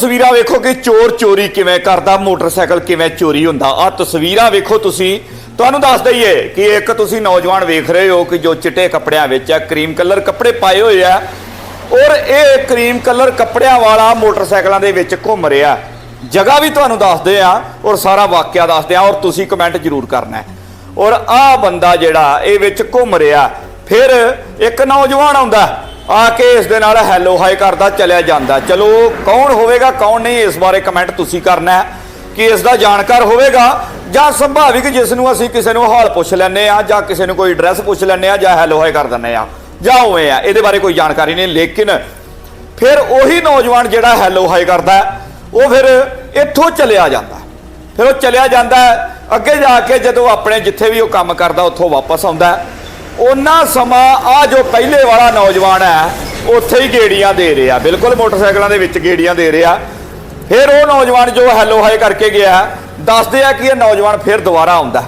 ਤਸਵੀਰਾਂ ਵੇਖੋ ਕਿ ਚੋਰ ਚੋਰੀ ਕਿਵੇਂ ਕਰਦਾ, ਮੋਟਰਸਾਈਕਲ ਕਿਵੇਂ ਚੋਰੀ ਹੁੰਦਾ। ਆ ਤਸਵੀਰਾਂ ਵੇਖੋ ਤੁਸੀਂ। ਤੁਹਾਨੂੰ ਦੱਸ ਦਈਏ ਕਿ ਇੱਕ ਤੁਸੀਂ ਨੌਜਵਾਨ ਵੇਖ ਰਹੇ ਹੋ ਕਿ ਜੋ ਚਿੱਟੇ ਕੱਪੜਿਆਂ ਵਿੱਚ ਹੈ ਕਰੀਮ ਕਲਰ ਕੱਪੜੇ ਪਾਏ ਹੋਏ ਆ ਔਰ ਇਹ ਕਰੀਮ ਕਲਰ ਕੱਪੜਿਆਂ ਵਾਲਾ ਮੋਟਰਸਾਈਕਲਾਂ ਦੇ ਵਿੱਚ ਘੁੰਮ ਰਿਹਾ। ਜਗ੍ਹਾ ਵੀ ਤੁਹਾਨੂੰ ਦੱਸਦੇ ਆ ਔਰ ਸਾਰਾ ਵਾਕਿਆ ਦੱਸਦੇ ਆ ਔਰ ਤੁਸੀਂ ਕਮੈਂਟ ਜ਼ਰੂਰ ਕਰਨਾ ਔਰ ਆਹ ਬੰਦਾ ਜਿਹੜਾ ਇਹ ਵਿੱਚ ਘੁੰਮ ਰਿਹਾ, ਫਿਰ ਇੱਕ ਨੌਜਵਾਨ ਆਉਂਦਾ। ਆ ਕੇ ਇਸ ਦੇ ਨਾਲ ਹੈਲੋ ਹਾਈ ਕਰਦਾ, ਚਲਿਆ ਜਾਂਦਾ। ਚਲੋ, ਕੌਣ ਹੋਵੇਗਾ, ਕੌਣ ਨਹੀਂ, ਇਸ ਬਾਰੇ ਕਮੈਂਟ ਤੁਸੀਂ ਕਰਨਾ ਹੈ ਕਿ ਇਸ ਦਾ ਜਾਣਕਾਰ ਹੋਵੇਗਾ ਜਾਂ ਸੰਭਾਵਿਕ ਜਿਸ ਨੂੰ ਅਸੀਂ ਕਿਸੇ ਨੂੰ ਹਾਲ ਪੁੱਛ ਲੈਂਦੇ ਆ ਜਾਂ ਕਿਸੇ ਨੂੰ ਕੋਈ ਐਡਰੈਸ ਪੁੱਛ ਲੈਂਦੇ ਆ ਜਾਂ ਹੈਲੋ ਹਾਈ ਕਰ ਦਿੰਦੇ ਆ ਜਾਂ ਉਵੇਂ ਆ, ਇਹਦੇ ਬਾਰੇ ਕੋਈ ਜਾਣਕਾਰੀ ਨਹੀਂ, ਲੇਕਿਨ ਫਿਰ ਉਹੀ ਨੌਜਵਾਨ ਜਿਹੜਾ ਹੈਲੋ ਹਾਈ ਕਰਦਾ ਉਹ ਫਿਰ ਇੱਥੋਂ ਚਲਿਆ ਜਾਂਦਾ ਫਿਰ ਉਹ ਚਲਿਆ ਜਾਂਦਾ ਅੱਗੇ ਜਾ ਕੇ ਜਦੋਂ ਆਪਣੇ ਜਿੱਥੇ ਵੀ ਉਹ ਕੰਮ ਕਰਦਾ, ਉੱਥੋਂ ਵਾਪਸ ਆਉਂਦਾ ਉਹਨਾਂ ਸਮਾਂ ਆ ਜੋ ਪਹਿਲੇ ਵਾਲਾ ਨੌਜਵਾਨ ਹੈ, ਉੱਥੇ ਹੀ ਗੇੜੀਆਂ ਦੇ ਰਿਹਾ। ਬਿਲਕੁਲ ਮੋਟਰਸਾਈਕਲਾਂ ਦੇ ਵਿੱਚ ਗੇੜੀਆਂ ਦੇ ਰਿਹਾ। ਫਿਰ ਉਹ ਨੌਜਵਾਨ ਜੋ ਹੈਲੋ ਹਾਈ ਕਰਕੇ ਗਿਆ, ਦੱਸਦੇ ਆ ਕਿ ਇਹ ਨੌਜਵਾਨ ਫਿਰ ਦੁਬਾਰਾ ਆਉਂਦਾ।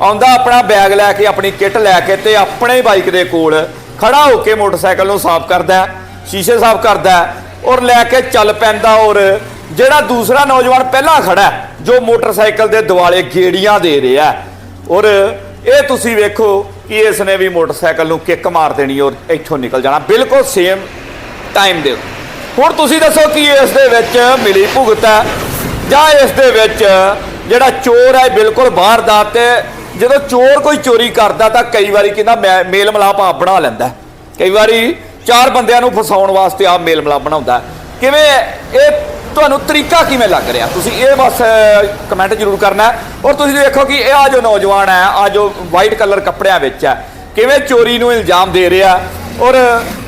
ਆਉਂਦਾ ਆਪਣਾ ਬੈਗ ਲੈ ਕੇ, ਆਪਣੀ ਕਿੱਟ ਲੈ ਕੇ ਤੇ ਆਪਣੇ ਬਾਈਕ ਦੇ ਕੋਲ ਖੜਾ ਹੋ ਕੇ ਮੋਟਰਸਾਈਕਲ ਨੂੰ ਸਾਫ਼ ਕਰਦਾ, ਸ਼ੀਸ਼ੇ ਸਾਫ਼ ਕਰਦਾ ਔਰ ਲੈ ਕੇ ਚੱਲ ਪੈਂਦਾ ਔਰ ਜਿਹੜਾ ਦੂਸਰਾ ਨੌਜਵਾਨ ਪਹਿਲਾਂ ਖੜਾ ਜੋ ਮੋਟਰਸਾਈਕਲ ਦੇ ਦੁਆਲੇ ਗੇੜੀਆਂ ਦੇ ਰਿਹਾ ਔਰ ਇਹ ਤੁਸੀਂ ਵੇਖੋ ਕਿ ਇਸ ਨੇ ਵੀ ਮੋਟਰਸਾਈਕਲ ਨੂੰ ਕਿੱਕ ਮਾਰ ਦੇਣੀ ਔਰ ਇੱਥੋਂ ਨਿਕਲ ਜਾਣਾ। ਬਿਲਕੁਲ ਸੇਮ ਟਾਈਮ ਦੇ ਹੁਣ ਤੁਸੀਂ ਦੱਸੋ ਕਿ ਇਸ ਦੇ ਵਿੱਚ ਮਿਲੀ ਭੁਗਤ ਹੈ ਜਾਂ ਇਸ ਦੇ ਵਿੱਚ ਜਿਹੜਾ ਚੋਰ ਹੈ ਬਿਲਕੁਲ ਬਾਹਰ ਦਾ ਤੇ ਜਦੋਂ ਚੋਰ ਕੋਈ ਚੋਰੀ ਕਰਦਾ ਤਾਂ ਕਈ ਵਾਰੀ ਕਹਿੰਦਾ ਮੈਂ- ਮੇਲ ਮਿਲਾਪ ਆਪ ਬਣਾ ਲੈਂਦਾ। ਕਈ ਵਾਰੀ ਚਾਰ ਬੰਦਿਆਂ ਨੂੰ ਫਸਾਉਣ ਵਾਸਤੇ ਆਪ ਮੇਲ ਮਿਲਾਪ ਬਣਾਉਂਦਾ। ਕਿਵੇਂ ਇਹ ਤੁਹਾਨੂੰ ਤਰੀਕਾ ਕਿਵੇਂ ਲੱਗ ਰਿਹਾ? ਤੁਸੀਂ ਇਹ ਬਸ ਕਮੈਂਟ ਜ਼ਰੂਰ ਕਰਨਾ ਔਰ ਤੁਸੀਂ ਦੇਖੋ ਕਿ ਇਹ ਆ ਜੋ ਨੌਜਵਾਨ ਹੈ, ਆ ਜੋ ਵਾਈਟ ਕਲਰ ਕੱਪੜਿਆਂ ਵਿੱਚ ਹੈ, ਕਿਵੇਂ ਚੋਰੀ ਨੂੰ ਇਲਜ਼ਾਮ ਦੇ ਰਿਹਾ ਔਰ,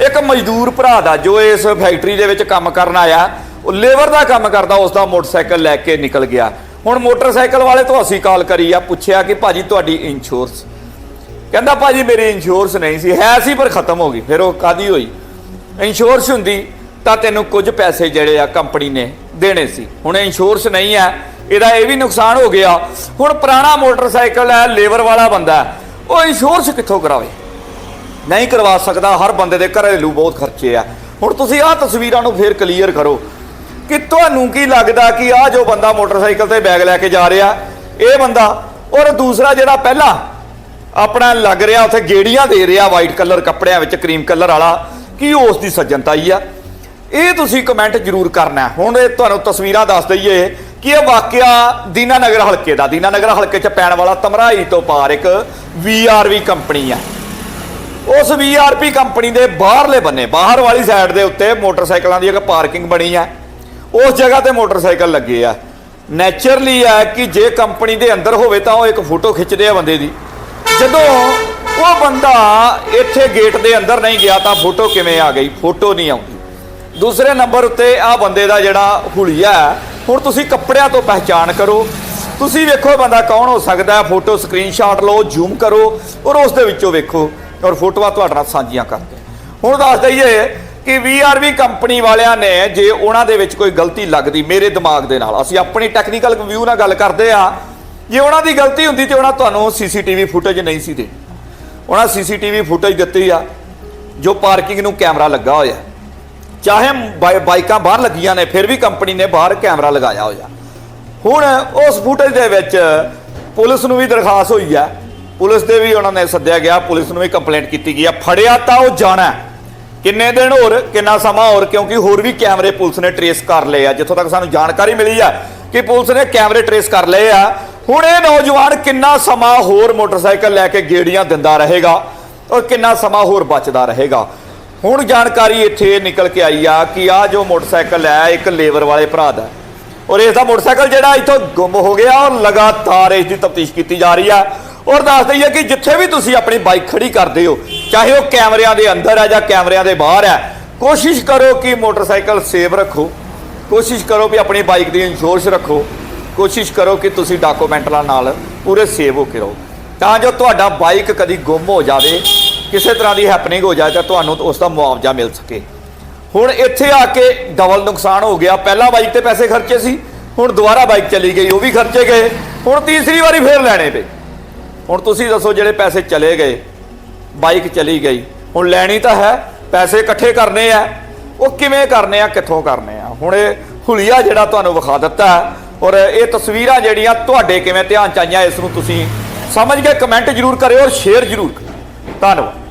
ਇੱਕ ਮਜ਼ਦੂਰ ਭਰਾ ਦਾ ਜੋ ਇਸ ਫੈਕਟਰੀ ਦੇ ਵਿੱਚ ਕੰਮ ਕਰਨ ਆਇਆ, ਉਹ ਲੇਬਰ ਦਾ ਕੰਮ ਕਰਦਾ ਉਸ ਦਾ ਮੋਟਰਸਾਈਕਲ ਲੈ ਕੇ ਨਿਕਲ ਗਿਆ। ਹੁਣ ਮੋਟਰਸਾਈਕਲ ਵਾਲੇ ਤੋਂ ਅਸੀਂ ਕਾਲ ਕਰੀ ਆ, ਪੁੱਛਿਆ ਕਿ ਭਾਜੀ ਤੁਹਾਡੀ ਇੰਸ਼ੋਰੈਂਸ ਕਹਿੰਦਾ, ਭਾਜੀ ਮੇਰੀ ਇੰਸ਼ੋਰੈਂਸ ਨਹੀਂ ਸੀ, ਹੈ ਸੀ ਪਰ ਖਤਮ ਹੋ ਗਈ, ਫਿਰ ਉਹ ਕਾਦੀ ਹੋਈ? ਇੰਸ਼ੋਰੈਂਸ ਹੁੰਦੀ ਤਾਂ ਤੈਨੂੰ ਕੁਝ ਪੈਸੇ ਜਿਹੜੇ ਆ ਕੰਪਨੀ ਨੇ ਦੇਣੇ ਸੀ। ਹੁਣ ਇੰਸ਼ੋਰੈਂਸ ਨਹੀਂ ਹੈ, ਇਹਦਾ ਇਹ ਵੀ ਨੁਕਸਾਨ ਹੋ ਗਿਆ। ਹੁਣ ਪੁਰਾਣਾ ਮੋਟਰਸਾਈਕਲ ਹੈ, ਲੇਬਰ ਵਾਲਾ ਬੰਦਾ ਉਹ ਇੰਸ਼ੋਰੈਂਸ ਕਿੱਥੋਂ ਕਰਾਵੇ? ਨਹੀਂ ਕਰਵਾ ਸਕਦਾ, ਹਰ ਬੰਦੇ ਦੇ ਘਰੇਲੂ ਬਹੁਤ ਖਰਚੇ ਆ। ਹੁਣ ਤੁਸੀਂ ਆਹ ਤਸਵੀਰਾਂ ਨੂੰ ਫੇਰ ਕਲੀਅਰ ਕਰੋ। ਕਿ ਤੁਹਾਨੂੰ ਕੀ ਲੱਗਦਾ ਕਿ ਆਹ ਜੋ ਬੰਦਾ ਮੋਟਰਸਾਈਕਲ ਤੇ ਬੈਗ ਲੈ ਕੇ ਜਾ ਰਿਹਾ, ਇਹ ਬੰਦਾ ਔਰ ਦੂਸਰਾ ਜਿਹੜਾ ਪਹਿਲਾਂ ਆਪਣਾ ਲੱਗ ਰਿਹਾ, ਉੱਥੇ ਗੇੜੀਆਂ ਦੇ ਰਿਹਾ ਵਾਈਟ ਕਲਰ ਕੱਪੜਿਆਂ ਵਿੱਚ ਕਰੀਮ ਕਲਰ ਵਾਲਾ, ਕੀ ਉਸ ਦੀ ਸੱਜਣਤਾ ਹੀ ਆ? ਇਹ ਤੁਸੀਂ ਕਮੈਂਟ ਜ਼ਰੂਰ ਕਰਨਾ ਹੁਣ ਇਹ ਤੁਹਾਨੂੰ ਤਸਵੀਰਾਂ ਦੱਸ ਦਈਏ ਕਿ ਇਹ ਵਾਕਿਆ ਦੀਨਾ ਨਗਰ ਹਲਕੇ ਦਾ ਦੀਨਾ ਨਗਰ ਹਲਕੇ 'ਚ ਪੈਣ ਵਾਲਾ ਤਮਰਾਈ ਤੋਂ ਪਾਰ ਇੱਕ ਵੀਆਰਵੀ ਕੰਪਨੀ ਆ ਉਸ ਵੀਆਰਪੀ ਕੰਪਨੀ ਦੇ ਬਾਹਰਲੇ ਬੰਨੇ, ਬਾਹਰ ਵਾਲੀ ਸਾਈਡ ਦੇ ਉੱਤੇ ਮੋਟਰਸਾਈਕਲਾਂ ਦੀ ਇੱਕ ਪਾਰਕਿੰਗ ਬਣੀ ਆ ਉਸ ਜਗ੍ਹਾ ਤੇ ਮੋਟਰਸਾਈਕਲ ਲੱਗੇ ਆ। ਨੇਚਰਲੀ ਆ ਕਿ ਜੇ ਕੰਪਨੀ ਦੇ ਅੰਦਰ ਹੋਵੇ ਤਾਂ ਉਹ ਇੱਕ ਫੋਟੋ ਖਿੱਚਦੇ ਆ ਬੰਦੇ ਦੀ। ਜਦੋਂ ਉਹ ਬੰਦਾ ਇੱਥੇ ਗੇਟ ਦੇ ਅੰਦਰ ਨਹੀਂ ਗਿਆ ਤਾਂ ਫੋਟੋ ਕਿਵੇਂ ਆ ਗਈ? ਫੋਟੋ ਨਹੀਂ ਆਉਂਦੀ। ਦੂਸਰੇ ਨੰਬਰ ਉੱਤੇ ਆ ਬੰਦੇ ਦਾ ਜਿਹੜਾ ਹੁਲੀਆ ਹੁਣ ਤੁਸੀਂ ਕੱਪੜਿਆਂ ਤੋਂ ਪਹਿਚਾਣ ਕਰੋ। ਤੁਸੀਂ ਵੇਖੋ ਬੰਦਾ ਕੌਣ ਹੋ ਸਕਦਾ ਫੋਟੋ ਸਕਰੀਨਸ਼ਾਟ ਲਓ ਜ਼ੂਮ ਕਰੋ ਔਰ ਉਸ ਦੇ ਵਿੱਚੋਂ ਵੇਖੋ ਔਰ ਫੋਟੋਆਂ ਤੁਹਾਡੇ ਨਾਲ ਸਾਂਝੀਆਂ ਕਰਦੇ ਹੁਣ ਦੱਸ ਦਈਏ ਕਿ ਵੀਆਰਵੀ ਕੰਪਨੀ ਵਾਲਿਆਂ ਨੇ ਜੇ ਉਹਨਾਂ ਦੇ ਵਿੱਚ ਕੋਈ ਗਲਤੀ ਲੱਗਦੀ ਮੇਰੇ ਦਿਮਾਗ ਦੇ ਨਾਲ, ਅਸੀਂ ਆਪਣੀ ਟੈਕਨੀਕਲ ਵਿਊ ਨਾਲ ਗੱਲ ਕਰਦੇ ਆ ਜੇ ਉਹਨਾਂ ਦੀ ਗਲਤੀ ਹੁੰਦੀ ਤੇ ਉਹਨਾਂ ਤੁਹਾਨੂੰ ਸੀਸੀਟੀਵੀ ਫੁਟੇਜ ਨਹੀਂ ਸੀ ਦੇ ਉਹਨਾਂ ਸੀਸੀਟੀਵੀ ਫੁਟੇਜ ਦਿੱਤੀ ਆ, ਜੋ ਪਾਰਕਿੰਗ ਨੂੰ ਕੈਮਰਾ ਲੱਗਾ ਹੋਇਆ ਚਾਹੇ ਬਾਈ- ਬਾਈਕਾਂ ਬਾਹਰ ਲੱਗੀਆਂ ਨੇ, ਫਿਰ ਵੀ ਕੰਪਨੀ ਨੇ ਬਾਹਰ ਕੈਮਰਾ ਲਗਾਇਆ ਹੋਇਆ। ਹੁਣ ਉਸ ਫੁਟੇਜ ਦੇ ਵਿੱਚ ਪੁਲਿਸ ਨੂੰ ਵੀ ਦਰਖਾਸਤ ਹੋਈ ਹੈ। ਪੁਲਿਸ ਦੇ ਵੀ ਉਹਨਾਂ ਨੇ ਸੱਦਿਆ ਗਿਆ, ਪੁਲਿਸ ਨੂੰ ਵੀ ਕੰਪਲੇਂਟ ਕੀਤੀ ਗਈ ਹੈ। ਫੜਿਆ ਤਾਂ ਉਹ ਜਾਣਾ ਹੈ। ਕਿੰਨੇ ਦਿਨ ਹੋਰ, ਕਿੰਨਾ ਸਮਾਂ ਹੋਰ, ਕਿਉਂਕਿ ਹੋਰ ਵੀ ਕੈਮਰੇ ਪੁਲਿਸ ਨੇ ਟਰੇਸ ਕਰ ਲਏ ਆ। ਜਿੱਥੋਂ ਤੱਕ ਸਾਨੂੰ ਜਾਣਕਾਰੀ ਮਿਲੀ ਆ ਕਿ ਪੁਲਿਸ ਨੇ ਕੈਮਰੇ ਟਰੇਸ ਕਰ ਲਏ ਆ। ਹੁਣ ਇਹ ਨੌਜਵਾਨ ਕਿੰਨਾ ਸਮਾਂ ਹੋਰ ਮੋਟਰਸਾਈਕਲ ਲੈ ਕੇ ਗੇੜੀਆਂ ਦਿੰਦਾ ਰਹੇਗਾ ਔਰ ਕਿੰਨਾ ਸਮਾਂ ਹੋਰ ਬਚਦਾ ਰਹੇਗਾ? ਹੁਣ ਜਾਣਕਾਰੀ ਇੱਥੇ ਨਿਕਲ ਕੇ ਆਈ ਆ ਕਿ ਆ ਜੋ ਮੋਟਰਸਾਈਕਲ ਹੈ, ਇੱਕ ਲੇਬਰ ਵਾਲੇ ਭਰਾ ਦਾ। ਔਰ ਇਸ ਦਾ ਮੋਟਰਸਾਈਕਲ ਜਿਹੜਾ ਇੱਥੋਂ ਗੁੰਮ ਹੋ ਗਿਆ ਔਰ ਲਗਾਤਾਰ ਇਸ ਦੀ ਤਫਤੀਸ਼ ਕੀਤੀ ਜਾ ਰਹੀ ਆ। ਔਰ ਦੱਸ ਦਈਏ ਕਿ ਜਿੱਥੇ ਵੀ ਤੁਸੀਂ ਆਪਣੀ ਬਾਈਕ ਖੜੀ ਕਰਦੇ ਹੋ, ਚਾਹੇ ਉਹ ਕੈਮਰਿਆਂ ਦੇ ਅੰਦਰ ਹੈ ਜਾਂ ਕੈਮਰਿਆਂ ਦੇ ਬਾਹਰ ਹੈ, ਕੋਸ਼ਿਸ਼ ਕਰੋ ਕਿ ਮੋਟਰਸਾਈਕਲ ਸੇਵ ਰੱਖੋ। ਕੋਸ਼ਿਸ਼ ਕਰੋ ਵੀ ਆਪਣੀ ਬਾਈਕ ਦੀ ਇੰਸ਼ੋਰੈਂਸ ਰੱਖੋ। ਕੋਸ਼ਿਸ਼ ਕਰੋ ਕਿ ਤੁਸੀਂ ਡਾਕੂਮੈਂਟਾਂ ਨਾਲ ਪੂਰੇ ਸੇਵ ਹੋ ਕੇ ਰਹੋ। ਤਾਂ ਜੋ ਤੁਹਾਡਾ ਬਾਈਕ ਕਦੀ ਗੁੰਮ ਹੋ ਜਾਵੇ ਕਿਸੇ ਤਰ੍ਹਾਂ ਦੀ ਹੈਪਨਿੰਗ ਹੋ ਜਾਏ ਤਾਂ ਤੁਹਾਨੂੰ ਉਸ ਦਾ ਮੁਆਵਜ਼ਾ ਮਿਲ ਸਕੇ। ਹੁਣ ਇੱਥੇ ਆ ਕੇ ਡਬਲ ਨੁਕਸਾਨ ਹੋ ਗਿਆ। ਪਹਿਲਾਂ ਬਾਈਕ ਤੇ ਪੈਸੇ ਖਰਚੇ ਸੀ, ਹੁਣ ਦੁਬਾਰਾ ਬਾਈਕ ਚਲੀ ਗਈ, ਉਹ ਵੀ ਖਰਚੇ ਗਏ। ਹੁਣ ਤੀਸਰੀ ਵਾਰੀ ਫੇਰ ਲੈਣੇ ਪਏ। ਹੁਣ ਤੁਸੀਂ ਦੱਸੋ ਜਿਹੜੇ ਪੈਸੇ ਚਲੇ ਗਏ ਬਾਈਕ ਚਲੀ ਗਈ। ਹੁਣ ਲੈਣੀ ਤਾਂ ਹੈ, ਪੈਸੇ ਇਕੱਠੇ ਕਰਨੇ ਆ। ਉਹ ਕਿਵੇਂ ਕਰਨੇ ਆ, ਕਿੱਥੋਂ ਕਰਨੇ ਆ? ਹੁਣ ਇਹ ਹੁਲੀਆ ਜਿਹੜਾ ਤੁਹਾਨੂੰ ਵਿਖਾ ਦਿੱਤਾ ਔਰ ਇਹ ਤਸਵੀਰਾਂ ਜਿਹੜੀਆਂ ਤੁਹਾਡੇ ਕਿਵੇਂ ਧਿਆਨ ਚ ਆਈਆਂ, ਇਸ ਨੂੰ ਤੁਸੀਂ ਸਮਝ ਕੇ ਕਮੈਂਟ ਜਰੂਰ ਕਰਿਓ ਔਰ ਸ਼ੇਅਰ ਜਰੂਰ ਕਰਿਓ ਧੰਨਵਾਦ